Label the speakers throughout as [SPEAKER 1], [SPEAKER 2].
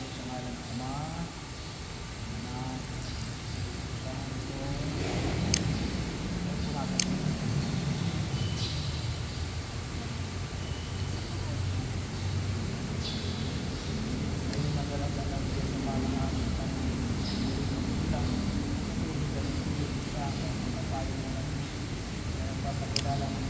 [SPEAKER 1] tayo sa ngalan ng Ama, Anak, Santo, at salamat ng Thank you.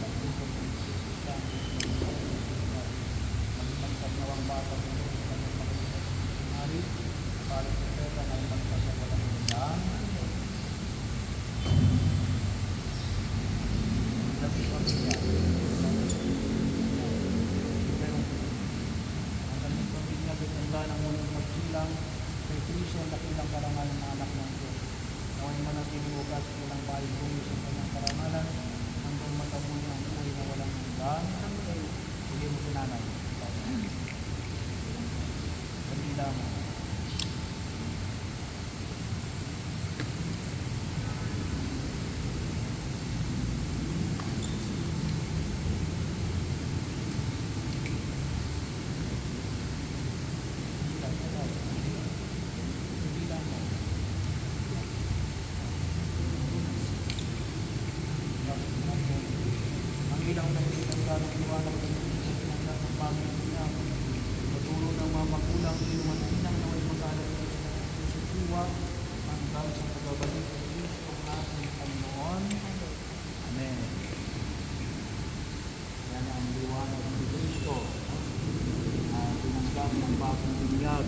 [SPEAKER 1] Kay Kristo ang dakilang karangalan ng anak ng Diyos. Naway manatiling ugas ko ng bahay bumi sa kanyang karangalan hanggang matabunin ang buhay na walang hanggan. Hindi mo sinanay. Kanila mo. Ang ilang nakikitang ganong iwanan ng pinagkakita ng pamilya niya. Maturo ng mga magulang, inuman inang na may masalat ng tuwa hanggang sa pagbabalik ng Kristo ang ating Panginoon. Amen. Yan ang liwanag ng Kristo. Uh, tinanggap ng bagong binyag.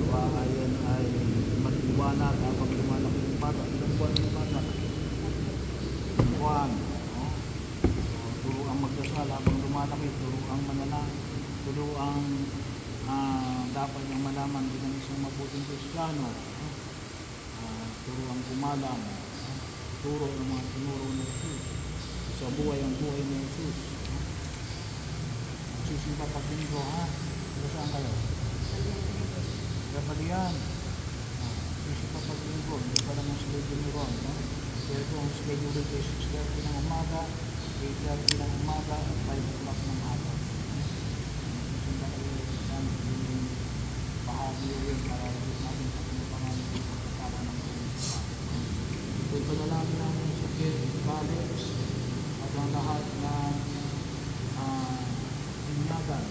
[SPEAKER 1] Gawa ayon ay maliwanag habang lumalak ng bata. Ilang buwan ng Buwan. No? Turo ang magdasal habang lumalaki. Turo ang manalangin. Turo ang ah, dapat niyang malaman bilang isang mabuting Kristiyano. No? Ah, turo ang kumalam. Turo ng mga tinuro ni Jesus. Sa buhay ang buhay ni Jesus. No? Magsisimba pag linggo, ha? Taga saan kayo? Dapat yan. Kasi kapag linggo, hindi pa lang ang schedule ni Ron. No? Pero kung ang schedule dito ay 6.30 ng umaga, 8.30 ng umaga, at 5 o'clock ng hapon. Magsisimba kayo saan yung bahagi yun para natin sa pinapangalan ng pagkakala ng mga Ito'y panalangin namin sa Kid Alex at ang lahat ng uh, binyagan